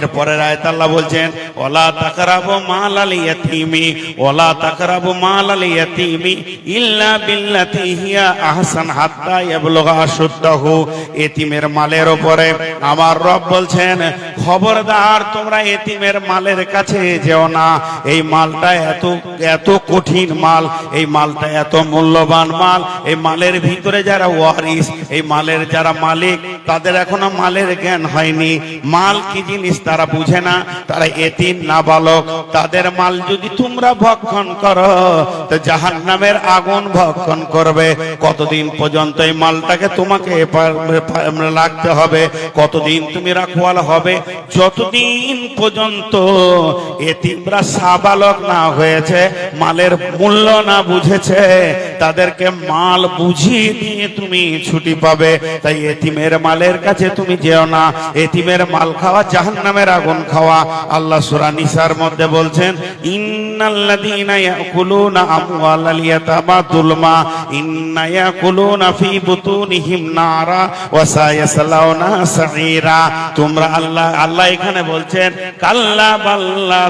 এরপরের বলছেন, ওলা মাল ওলা মাল ইল্লা বিল্লাতি হিয়া আহসান হাত্তা আশুদ্দাহু। মালের উপরে আমার রব বলছেন, খবরদার, তোমরা এতিমের মালের কাছে যেও না। এই মালটা এত এত কঠিন মাল, এই মালটা এত মূল্যবান মাল, এই মালের ভিতরে যারা ওয়ারিস এই মালের যারা মালিক, তাদের এখনও মালের জ্ঞান হয়নি। মাল কি জিনিস তারা বুঝে না, তারা এতিম, নাবালক। তাদের মাল যদি তোমরা ভক্ষণ করো, তো জাহান নামের আগুন ভক্ষণ করবে। কতদিন পর্যন্ত এই মালটাকে তোমাকে লাগতে হবে? কতদিন তুমি রাখওয়াল হবে? যতদিন পর্যন্ত এতিমরা সাবালক না হয়েছে, মালের মূল্য না বুঝেছে তাদেরকে মাল বুঝিয়ে দিয়ে তুমি ছুটি পাবে। তাই এতিমের মালের কাছে তুমি যেও না। এতিমের মাল খাওয়া জাহান্নামের আগুন খাওয়া। আল্লাহ সূরা নিসার মধ্যে বলছেন আল্লাহ আল্লাহ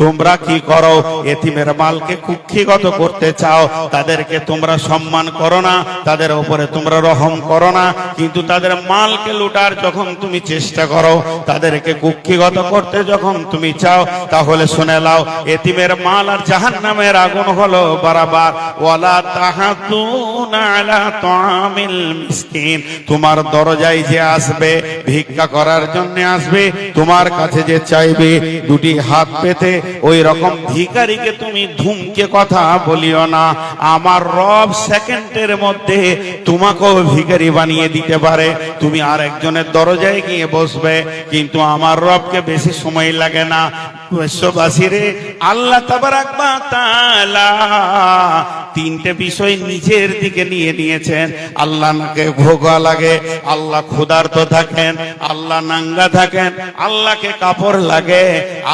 তোমরা কি করো? এতিমের মালকে কুক্ষিগত করতে চাও, তাদেরকে তোমরা সম্মান করো না, তাদের উপরে তোমরা রহম করো না, কিন্তু তাদের মালকে লুটার যখন তুমি চেষ্টা করো, তাদেরকে কুক্ষিগত করতে যখন তুমি চাও, তাহলে শুনে লাও এতিমের মাল আর জাহান্নামের আগুন হলো বারাবার। ওয়ালা তাহাতুনা আলা তামিল মিসকিন। তোমার দরজায় যে আসবে, ভিক্ষা করার জন্য আসবে, তোমার কাছে যে চাইবে, দুটি হাত পেতে, ওই রকম ভিখারিকে তুমি ধুমকে কথা বলিও না। আমার রব সেকেন্ডের মধ্যে তোমাকেও ভিখারি বানিয়ে দিতে পারে। তুমি আর একজনের দরজায় গিয়ে বসবে, কিন্তু আমার রবকে বেশি সময় লাগে না। বিশ্ববাসীরে আল্লাহ তিনটে বিষয় নিজের দিকে নিয়ে নিয়েছেন। আল্লাহ নাকে ভোগা লাগে, আল্লাহ ক্ষুধার্ত থাকেন, আল্লাহ নাঙ্গা থাকেন, আল্লাহকে কাপড় লাগে,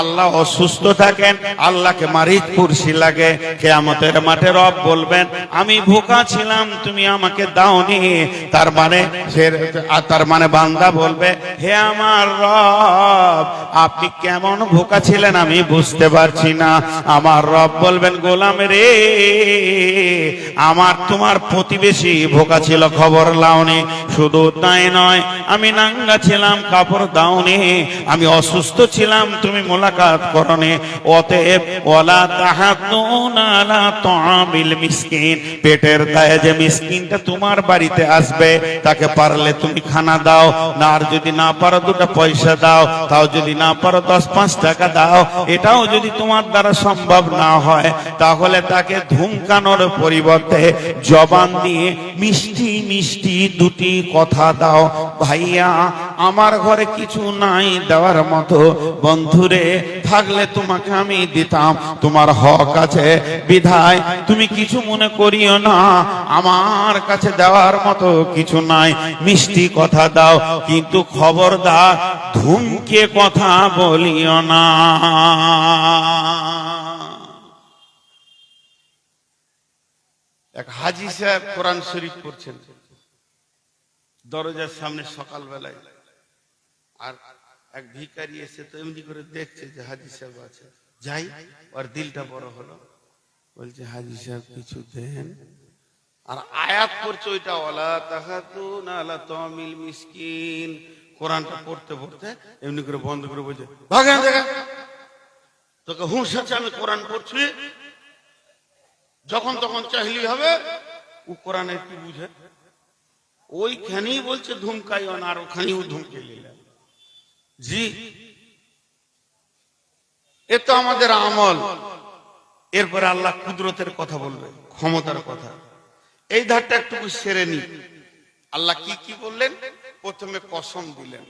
আল্লাহ অসুস্থ থাকেন, আল্লাহকে কুরসি লাগে। মাঠে রব বলবেন, আমি ভোকা ছিলাম, তুমি আমাকে দাওনি। তার মানে তার মানে বান্দা বলবে, হে আমার রব, আপনি কেমন ভোকা ছিলেন? আমি বুঝতে পারছি না। আমার রব বলবেন, গোলাম রে, আমার তোমার প্রতিবেশী ভোকা ছিল, খবর লাওনি। শুধু তাই নয়, আমি নাঙ্গা ছিলাম, কাপড় দাওনি। আমি অসুস্থ ছিলাম, তুমি মোলাকাত করনে। অতএব ওলা তাহাতুন আলা তামিল মিসকিন। পেটের দায়ে যে মিসকিনটা তোমার বাড়িতে আসবে, তাকে পারলে তুমি খানা দাও। না, আর যদি না পারো দুটো পয়সা দাও, তাও যদি না পারো দশ পাঁচ টাকা দাও এটাও যদি তোমার দ্বারা সম্ভব না হয়, তাহলে তাকে ধুমকানোর পরিবর্তে জবান দিয়ে মিষ্টি মিষ্টি দুটি কথা দাও, ভাইয়া আমার ঘরে কিছু নাই দেওয়ার মতো। বন্ধুরে, থাকলে তোমাকে আমি দিতাম। তোমার হক আছে। বিধায় তুমি কিছু মনে করিও না। আমার কাছে দেওয়ার মতো কিছু নাই। মিষ্টি কথা দাও, কিন্তু খবরদার ধুমকে কথা বলিও না। এক হাজি সাহেব কোরআন শরীফ পড়ছেন। দরজার সামনে সকালবেলায়। আর এক ভিখারি এসে তো এমনি করে দেখছে যে হাজি সাহেব আছে। যাই, ওর দিলটা বড় হলো। বলছে, হাজি সাহেব, কিছু দেন? আর আয়াত পড়ছে ওইটা ওলা তাহাতুন আলা তামিল মিসকিন। কোরআনটা পড়তে পড়তে এমনি করে বন্ধ করে বলছে ভাগেন দেখা তোকে হুঁশ আছে, আমি কোরআন পড়ছি। যখন তখন চাহিলি হবে, ও কোরআনের কি বুঝে। ওইখানেই বলছে ধুমকাই আর ওখানেও ধুমকে নিলেন জি। এ তো আমাদের আমল। এরপরে আল্লাহ কুদরতের কথা বলবে, ক্ষমতার কথা। এই ধারটা একটু সেরে নি। আল্লাহ কি কি বললেন? প্রথমে কসম দিলেন।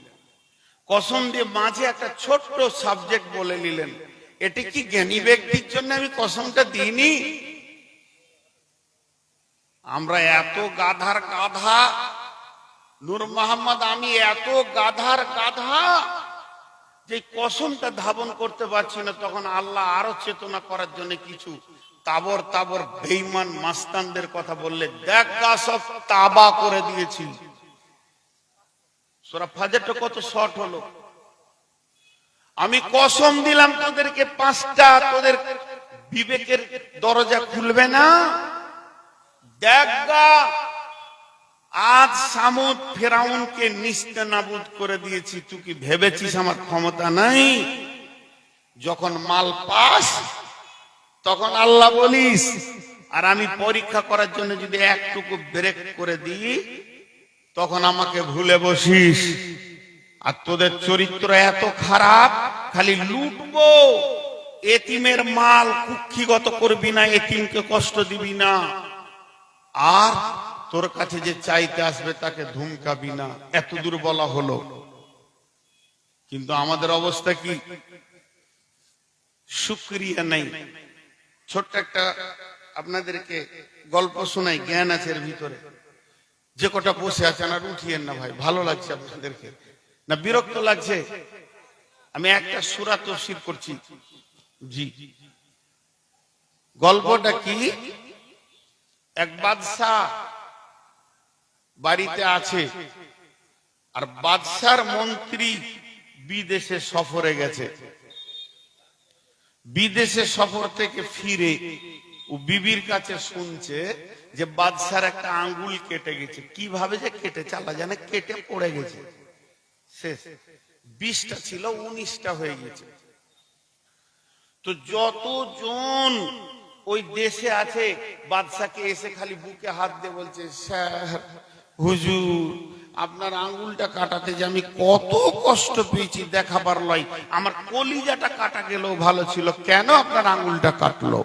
কসম দিয়ে মাঝে একটা ছোট্ট সাবজেক্ট বলে নিলেন। এটি কি জ্ঞানী ব্যক্তির জন্য আমি কসমটা দিইনি? আমরা এত গাধার গাধা। নূর মোহাম্মদ, আমি এত গাধার গাধা। যে কসমটা ধাবন করতে পারছি না, তখন আল্লাহ আরও চেতনা করার জন্য কিছু তাবর তাবর বেইমান মাস্তানদের কথা বললে, দেখ সব তাবা করে দিয়েছি। সোরা কত শর্ট হলো। আমি কসম দিলাম তোদেরকে, পাঁচটা তোদের বিবেকের দরজা খুলবে না? দেখগা আজ সামুদ ফেরাউনকে নিস্তে নাবুদ করে দিয়েছি, তুই কি ভেবেছিস আমার ক্ষমতা নাই? যখন মাল পাস, তখন আল্লাহ বলিস, আর আমি পরীক্ষা করার জন্য যদি একটুকু ব্রেক করে দিই, তখন আমাকে ভুলে বসিস। আর তোদের চরিত্র এত খারাপ, খালি লুটবো। এতিমের মাল কুক্ষিগত করবি না, এতিমকে কষ্ট দিবি না। আর তোর কাছে যে চাইতে আসবে তাকে ধুমকাবি না। এত দূর বলা হলো। কিন্তু আমাদের অবস্থা কি? সুক্রিয়া নেই। ছোট্ট একটা আপনাদেরকে গল্প শোনাই, জ্ঞান আছে এর ভিতরে। যে কটা বসে আছেন আর উঠিয়েন না ভাই, ভালো লাগছে আপনাদেরকে। না, বিরক্ত লাগছে? আমি একটা সুরা তফসির করছি। জি। গল্পটা কি? এক বাদশাহ বাড়িতে আছে। আর বাদশার মন্ত্রী বিদেশে সফরে গেছে। বিদেশে সফর থেকে ফিরে ও বিবির কাছে শুনছে যে বাদশার একটা আঙ্গুল কেটে গেছে। কীভাবে যে কেটে, চালা জানে, কেটে পড়ে গেছে। শেষ। বিশটা ছিল, উনিশটা হয়ে গেছে। তো যতজন ওই দেশে আছে, বাদশাকে এসে খালি বুকে হাত দিয়ে বলছে, স্যার হুজুর, আপনার আঙ্গুলটা কাটাতে যে আমি কত কষ্ট পেয়েছি দেখাবার লয়। আমার কলিজাটা কাটা গেলেও ভালো ছিল, কেন আপনার আঙ্গুলটা কাটলো?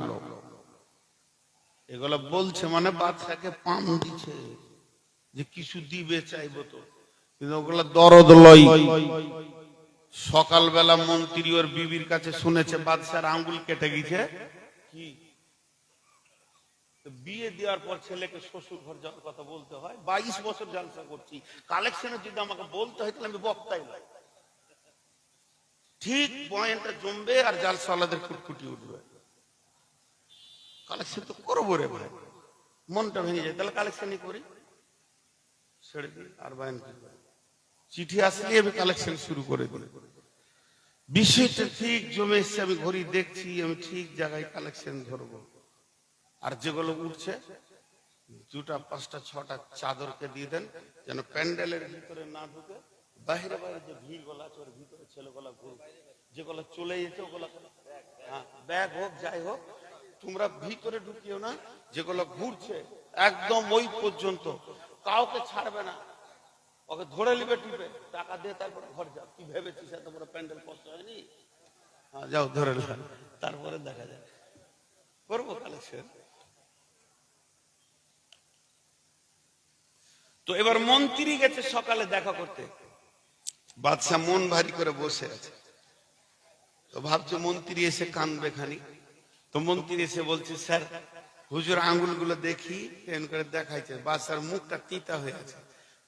এগুলো বলছে মানে বাদশাকে পাম দিছে যে কিছু দিবে চাইব তো। কিন্তু ওগুলো দরদ লয়। সকালবেলা মন্ত্রী ওর বিবির কাছে শুনেছে, বাদশার আঙ্গুল কেটে গেছে। কি? বিয়ে দেওয়ার পর ছেলেকে শ্বশুর ঘর যাওয়ার কথা বলতে হয়, বাইশ বছর জালসা করছি। কালেকশনে যদি আমাকে বলতে হয়, তাহলে আমি বক্তাই নয় ঠিক পয়েন্টটা জমবে আর জালসাওয়ালাদের কুটকুটি উঠবে। কালেকশন তো করব রে ভাই। মনটা ভেঙে যায়। তাহলে কালেকশনই করি। ছেড়ে দিই, আর বায়ন কি? চিঠি আসলে আমি কালেকশন শুরু করে দিই। বিষয়টা ঠিক, জমে এসছে, আমি ঘড়ি দেখছি, আমি ঠিক জায়গায় কালেকশন ধরবো। আর যেগুলো উঠছে দুটা পাঁচটা ছটা চাদরকে দিয়ে দেন যেন প্যান্ডেলের ভিতরে না ঢুকে বাইরে বাইরে যে ভিড়গুলো আছে ওর ভিতরে ছেলেগুলা ঘুর যেগুলো চলে যেতে ওগুলো হ্যাঁ, ব্যাগ হোক যাই হোক তোমরা ভিতরে ঢুকিও না যেগুলো ঘুরছে একদম ওই পর্যন্ত। কাউকে ছাড়বে না। ওকে ধরে নিবে টিপে। টাকা দিয়ে তারপরে ঘর যাও কি ভেবেছিস বড় প্যান্ডেল কষ্ট হয়নি? হ্যাঁ যাও ধরে তারপরে দেখা যায় করব কালেকশন তো এবার মন্ত্রী গেছে সকালে দেখা করতে। বাদশাহ মন ভারী করে বসে আছে। তো ভাবছে মন্ত্রী এসে কানবে খানি তো মন্ত্রী এসে বলছে, স্যার, হুজুর আঙ্গুলগুলো দেখি করে দেখাইছে। বাদশার মুখটা তিতা হয়ে আছে।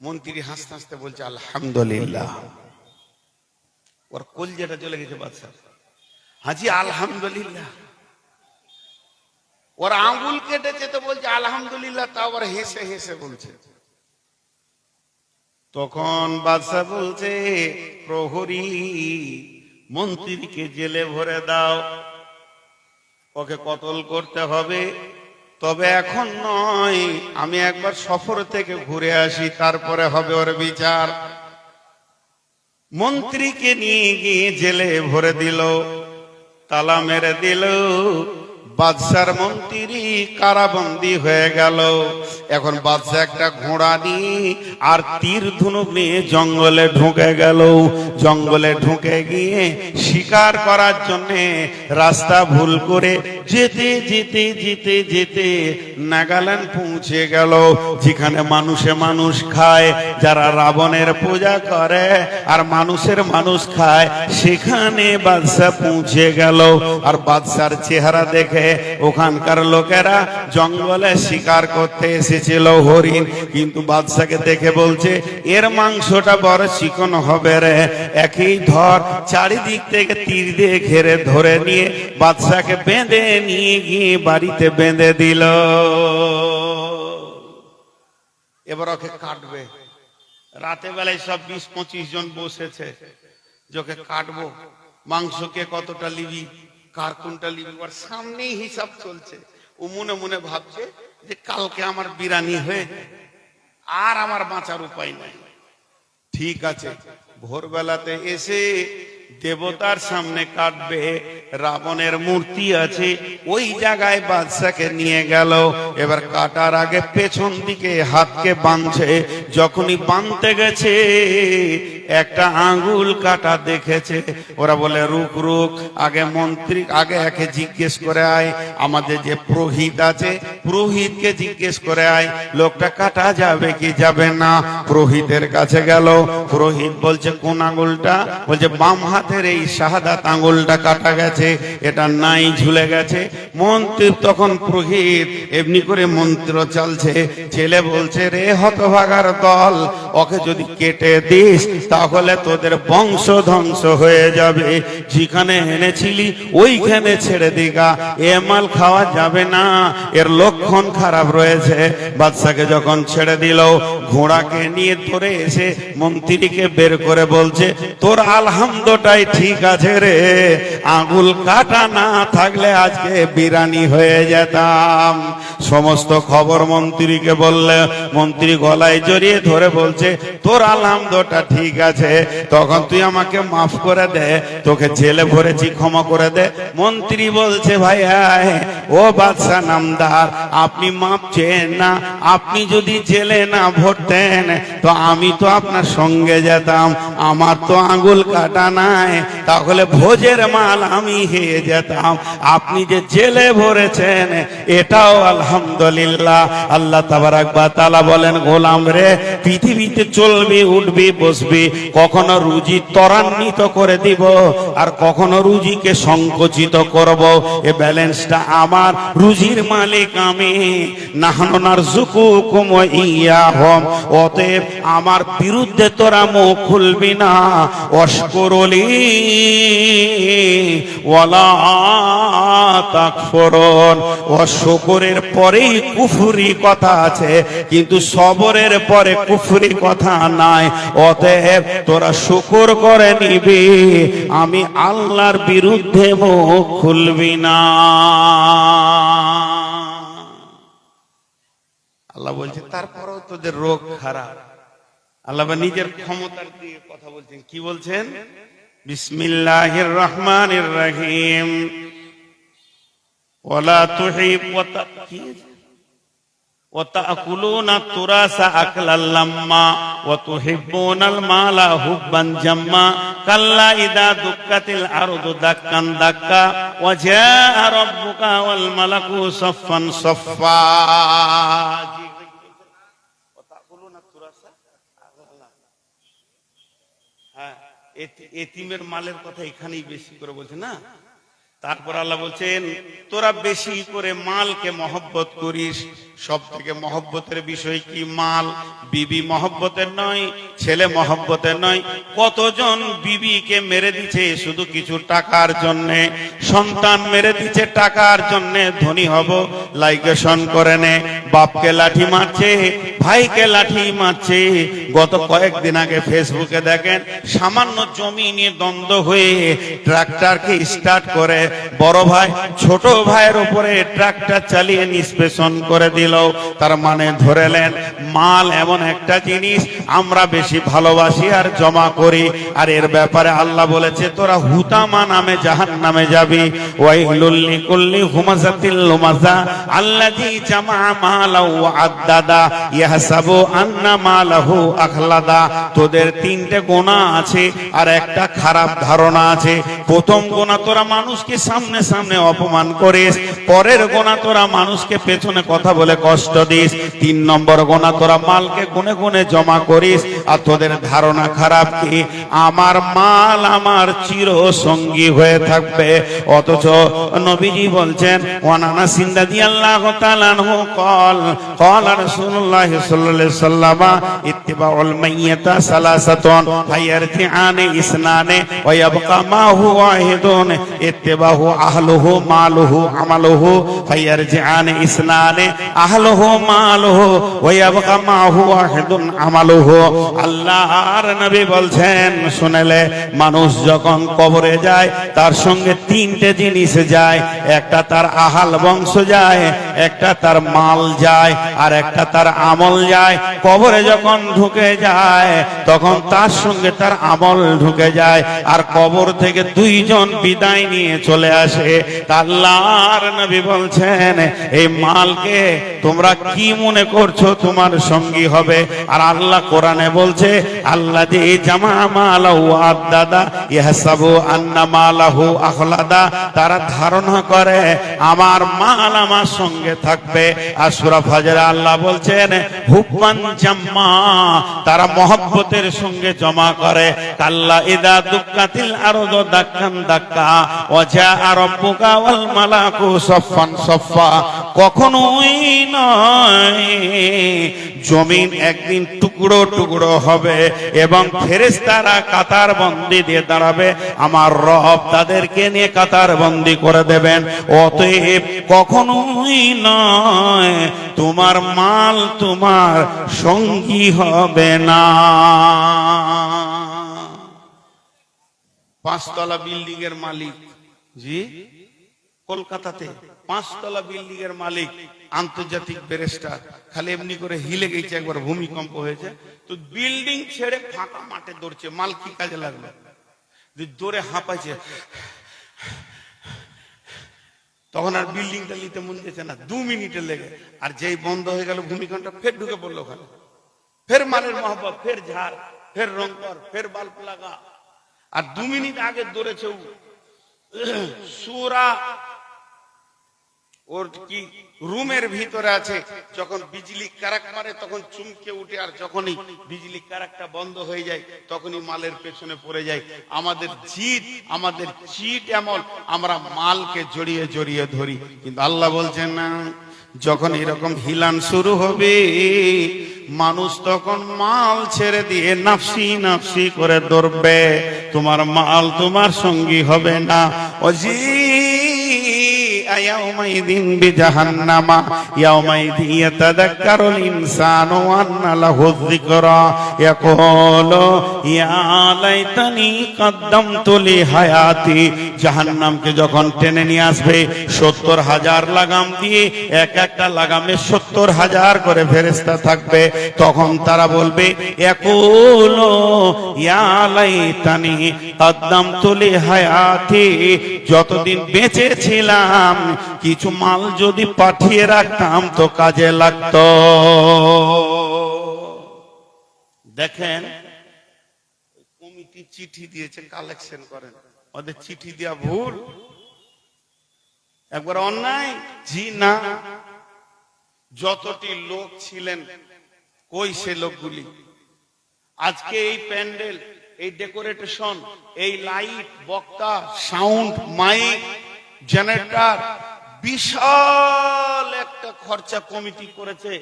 মন্ত্রী হাসতে হাসতে বলছে, আলহামদুলিল্লাহ। ওর কোল যেটা চলে গেছে বাদশাহ। হাজি, আলহামদুলিল্লাহ। ওর আঙ্গুল কেটেছে তো বলছে, আলহামদুলিল্লাহ। তা আবার হেসে হেসে বলছে। তখন বাদশাহ বলছে, প্রহরী, মন্ত্রীকে জেলে ভরে দাও। ওকে কতল করতে হবে। তবে এখন নয়, আমি একবার সফর থেকে ঘুরে আসি, তারপরে হবে ওর বিচার। মন্ত্রীকে নিয়ে গিয়ে জেলে ভরে দিল, তালা মেরে দিল বাদশার মন্ত্রী কারাবন্দি হয়ে গেল। এখন বাদশা একটা ঘোড়া নিয়ে আর তীর ধনুক নিয়ে জঙ্গলে ঢুকে গেল। জঙ্গলে ঢুকে গিয়ে শিকার করার জন্য রাস্তা ভুল করে যেতে যেতে যেতে যেতে নাগাল্যান্ড পৌঁছে গেল। যেখানে মানুষে মানুষ খায়, যারা রাবণের পূজা করে আর মানুষের মানুষ খায়, সেখানে বাদশা পৌঁছে গেল। আর বাদশার চেহারা দেখে ওখানকার লোকেরা জঙ্গলে শিকার করতে এসেছিল হরিণ। কিন্তু বাদশাকে দেখে বলছে, এর মাংসটা বড় চিকন হবে রে। একই ধর, চারিদিক থেকে তীর দিয়ে ঘেরে ধরে নিয়ে বাদশাকে বেঁধে নিয়ে গিয়ে বাড়িতে বেঁধে দিল। এবার ওকে কাটবে। রাতে বেলায় সব বিশ পঁচিশ জন বসেছে। যে কাটবো। মাংস কে কতটা লিবি কার কোনটা লিবি ওর সামনেই হিসাব চলছে। ও মনে মনে ভাবছে যে কালকে আমার বিরানি হয়ে আর আমার বাঁচার উপায় নাই। ঠিক আছে, ভোরবেলাতে এসে দেবতার সামনে কাটবে রাবণের মূর্তি আছে, ওই জায়গায় বাদশাকে নিয়ে গেল। এবার কাটার আগে পেছন দিকে হাতকে বাঁধছে, যখনই বাঁধতে গেছে, একটা আঙ্গুল কাটা দেখেছে। ওরা বলে, রুক রুক, আগে মন্ত্রী, আগে একে জিজ্ঞেস করে আয়, আমাদের যে পুরোহিত আছে, পুরোহিতকে জিজ্ঞেস করে আয়, লোকটা কাটা যাবে কি যাবে না? পুরোহিতের কাছে গেল, পুরোহিত বলছে, কোন আঙুলটা? বলছে, বাম হাতের এই শাহাদাত আঙুলটা কাটা গেছে, এটা নাই, ঝুলে গেছে। মন্ত্রী তখন পুরোহিত, এমনি করে মন্ত্র চলছে। ছেলে বলছে, রে হতভাগার দল, ওকে যদি কেটে দিস, তাহলে তোদের বংশ ধ্বংস হয়ে যাবে। যেখানে এনেছিলি, ওইখানে ছেড়ে দিগা এ মাল খাওয়া যাবে না, এর লক্ষণ খারাপ রয়েছে। বাদশাকে যখন ছেড়ে দিল, ঘোড়াকে নিয়ে ধরে এসে মন্ত্রীকে বের করে বলছে, তোর আলহামদটাই ঠিক আছে রে? আঙুল কাটা না থাকলে আজকে বিরানি হয়ে যেতাম। সমস্ত খবর মন্ত্রীকে বললে, মন্ত্রী গলায় জড়িয়ে ধরে বলছে, তোর আলহামদটা ঠিক আছে, তখন তুই আমাকে মাফ করে দে, তোকে জেলে ভরেছি, ক্ষমা করে দে। মন্ত্রী বলছে, ভাই ও বাদশাহ নামদার, আপনি মাপ চেন না, আপনি যদি জেলে না ভরতেন, তো আমি তো আপনার সঙ্গে যেতাম, আমার তো আঙ্গুল কাটা নাই তাহলে ভোজের মাল আমি হেয়ে যেতাম। আপনি যে জেলে ভরেছেন, এটাও আলহামদুলিল্লাহ। আল্লাহ তাবারাক তালা বলেন, গোলাম রে, পৃথিবীতে চলবি, উঠবি, বসবি, কখনো রুজি ত্বরান্বিত করে দিব আর কখনো রুজিকে সংকুচিত করব। এ ব্যালেন্সটা আমার, রুজির মালিক আমি। নাহনার জুকু কুম ইয়াহম। অতএব আমার বিরুদ্ধে তোরা মুখ খুলবি না। অস্করলি ওয়ালা পরেই কুফুরি কথা আছে, কিন্তু সবরের পরে কুফুরি কথা নাই। অতএব তোরা করে নিবি, আমি আল্লাহর বিরুদ্ধে মুখ খুলবি না। আল্লাহ বলছে, তারপরেও তোদের রোগ খারাপ। আল্লাহ নিজের ক্ষমতার দিয়ে কথা বলছেন। কি বলছেন? بسم الله الرحمن الرحيم ولا تحب وتأكيد وتأكلون التراث أكلا لما وتحبون المال حبا جما كلا إذا دكت الأرض دكا دكا وجاء ربك والملك صفا صفا এতিমের মালের কথা এখানেই বেশি করে বলছে না? তারপর আল্লাহ বলছেন, তোরা বেশি করে মালকে মহব্বত করিস। সব থেকে মহব্বতের বিষয় কি? মাল। বিবি মহব্বতের নয়, ছেলে মহব্বতের নয়। কতজন বিবিকে মেরে দিছে শুধু কিছু টাকার জন্যে? সন্তান মেরে দিচ্ছে টাকার জন্যে, ধনী হব, লাইকেশন করে নে। বাপকে লাঠি মারছে, ভাইকে লাঠি মারছে। গত কয়েকদিন আগে ফেসবুকে দেখেন, সামান্য জমি নিয়ে দ্বন্দ্ব হয়ে ট্রাক্টরকে স্টার্ট করে বড় ভাই, ছোট ভাইয়ের উপরে ট্রাক্টর চালিয়ে নিষ্পেষণ করে দিল। তার মানে ধরেলেন, মাল এমন একটা জিনিস, আমরা বেশি ভালোবাসি আর জমা করি। আর এর ব্যাপারে আল্লাহ বলেছে, তোরা হুতামা নামে জাহান নামে যাবি কুল্লি হুমাজাতিল লুমাজা জামা ইয়াহসাবু আন্না আখলাদা। তোদের তিনটে গোনা আছে আর একটা খারাপ ধারণা আছে। প্রথম গোনা তোরা মানুষকে মানুষকে সামনে সামনে অপমান করিস। পরের গোনা তোরা মানুষকে পেছনে কথা বলে কষ্ট দিস। তিন নম্বর গোনা তোরা মালকে গুনে গুনে জমা করিস। আর তোদের ধারণা খারাপ কি? আমার মাল আমার চির সঙ্গী হয়ে থাকবে। অথচ নবীজি বলছেন, ওয়ানানা সিন্দা সিন্দাদি আল্লাহ তাআলাহু কল কল রাসূলুল্লাহ সাল্লাল্লাহু আলাইহি সাল্লাম ইত্তিবাউল মাইয়াতা সালাসাতুন ফায়ারতিআনে ইসনানে ওয়া ইয়াবকা মা হুয়া ইত্তিবা আদাবাহু আহলহু মালহু আমালহু ফাইয়ারজিআন ইসনানে আহলহু মালহু ওয়াইয়াবকা মাহু ওয়াহিদুন আমালহু আল্লাহর নবী বলছেন, শুনেলে মানুষ যখন কবরে যায়, তার সঙ্গে তিনটে জিনিস যায়। একটা তার আহাল বংশ যায় একটা তার মাল যায় আর একটা তার আমল যায়। কবরে যখন ঢুকে যায়, তখন তার সঙ্গে তার আমল ঢুকে যায়। আর কবর থেকে দুইজন বিদায় নিয়ে চলে আসে। আল্লাহর নবী বলছেন, এই মালকে তোমরা কি মনে করছ তোমার সঙ্গী হবে? আর আল্লাহ কোরআনে বলছে আল্লাহ যে জামা মালাহু আদাদা ইহসাবু আন্না মালাহু আখলাদা। তারা ধারণা করে, আমার মাল আমার সঙ্গে থাকবে। আর সূরা ফাজরে আল্লাহ বলছেন হুকমান জাম্মা তারা মহব্বতের সঙ্গে জমা করে। কাল্লা ইদা দুক্কাতিল আরদু দাক্কান দাক্কা, ওয়াজা রাব্বুকা ওয়াল মালাকু সফফান সফফা। কখনোই নয়, জমিন একদিন টুকরো টুকরো হবে এবং ফেরেশতারা কাতার বন্দি দিয়ে দাঁড়াবে। আমার রব তাদেরকে নিয়ে কাতার বন্দি করে দেবেন। অতএব কখনোই নয় তোমার মাল তোমার সঙ্গী হবে না। পাঁচতলা বিল্ডিং এর মালিক। জি? কলকাতাতে পাঁচতলা বিল্ডিং এর মালিক আন্তর্জাতিক ব্যারিস্টার। খালি এমনি করে হিলে গেছে একবার ভূমিকম্প হয়েছে। তো বিল্ডিং ছেড়ে ফাঁকা মাঠে দৌড়ছে মাল কি কাজে লাগল? দৌড়ে হাঁপাইছে তখন আর বিল্ডিংটা নিতে মন দিয়েছে না, দু মিনিটে লেগে। আর যেই বন্ধ হয়ে গেল, ভূমিকম্পটা ফের ঢুকে পড়ল ওখানে। ফের মালের মহব্বত, ফের ঝাড়, ফের রং কর ফের বাল্প লাগা আর দু মিনিট আগে দৌড়েছে। সুরা ওর কি রুমের ভিতরে আছে? যখন বিজলি কারাক মারে, তখন চুমকে উঠে, আর যখনই বিজলি কারাকটা বন্ধ হয়ে যায়, তখনই মালের পেছনে পড়ে যায়। আমাদের জিত আমাদের চিট এমন, আমরা মালকে জড়িয়ে জড়িয়ে ধরি। কিন্তু আল্লাহ বলছেন না, যখন এরকম হিলান শুরু হবে, মানুষ তখন মাল ছেড়ে দিয়ে নাফসি নাফসি করে দৌড়বে তোমার মাল তোমার সঙ্গী হবে না। অজি يومئذ بجهنم يومئذ يتذكر الإنسان وأن له الذكرى يقول يا ليتني قدمت لحياتي জাহান্নামকে যখন টেনে নিয়ে আসবে সত্তর হাজার লাগাম দিয়ে এক একটা লাগামে সত্তর হাজার করে ফেরেস্তা থাকবে তখন তারা বলবে একুলো ইয়ালাইতানি কদ্দাম তুলি হায়াতি যতদিন বেঁচে ছিলাম কিছু মাল যদি পাঠিয়ে রাখতাম তো কাজে লাগতো। দেখেন, কমিটি চিঠি দিয়েছে কালেকশন করেন। ওদের চিঠি দেওয়া ভুল। একবার অন্যায়? জি না। যতটি লোক ছিলেন, কই সে লোকগুলি? আজকে এই প্যান্ডেল, এই ডেকোরেটেশন, এই লাইট, বক্তা, সাউন্ড, মাইক জেনারেটর বিশাল একটা খরচা কমিটি করেছে।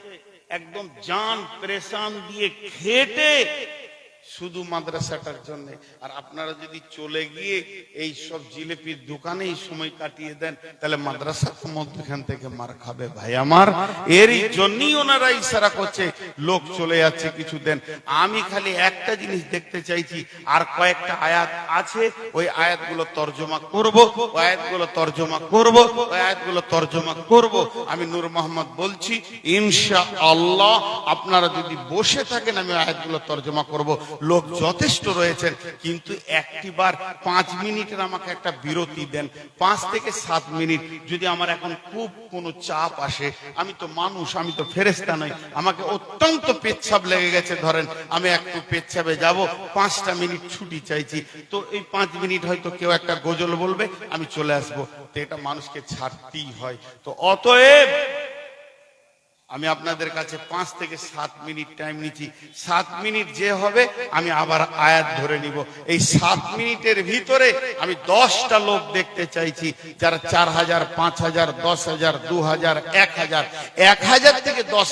একদম জান প্রেশান দিয়ে খেটে শুধু মাদ্রাসাটার জন্য। আর আপনারা যদি চলে গিয়ে এই সব জিলেপির দোকানেই সময় কাটিয়ে দেন, তাহলে মাদ্রাসার মধ্যখান থেকে মার খাবে ভাই আমার। এরই জন্যই ওনারা ইশারা করছে, লোক চলে যাচ্ছে, কিছু দেন। আমি খালি একটা জিনিস দেখতে চাইছি, আর কয়েকটা আয়াত আছে, ওই আয়াতগুলো তর্জমা করব আয়াতগুলো তর্জমা করব আয়াতগুলো তর্জমা করব। আমি নূর মোহাম্মদ বলছি ইনশা আল্লাহ আপনারা যদি বসে থাকেন, আমি আয়াতগুলো তর্জমা করব। লোক যথেষ্ট রয়েছেন, কিন্তু একটিবার পাঁচ মিনিটের আমাকে একটা বিরতি দেন। পাঁচ থেকে সাত মিনিট, যদি আমার এখন খুব কোনো চাপ আসে, আমি তো মানুষ, আমি তো ফেরেস্তা নই, আমাকে অত্যন্ত পেচ্ছাপ লেগে গেছে, ধরেন, আমি একটু পেচ্ছাপে যাব, পাঁচটা মিনিট ছুটি চাইছি, তো এই পাঁচ মিনিট হয়তো কেউ একটা গজল বলবে, আমি চলে আসব। তো এটা মানুষকে ছাড়তেই হয়। তো অতএব আমি আপনাদের কাছে পাঁচ থেকে সাত মিনিট টাইম নিচ্ছি। সাত মিনিট যে হবে, আমি আবার আয়াত ধরে নিব। এই সাত মিনিটের ভিতরে আমি দশটা লোক দেখতে চাইছি, যারা চার হাজার, পাঁচ হাজার, দশ হাজার, দু হাজার, এক হাজার। এক হাজার থেকে দশ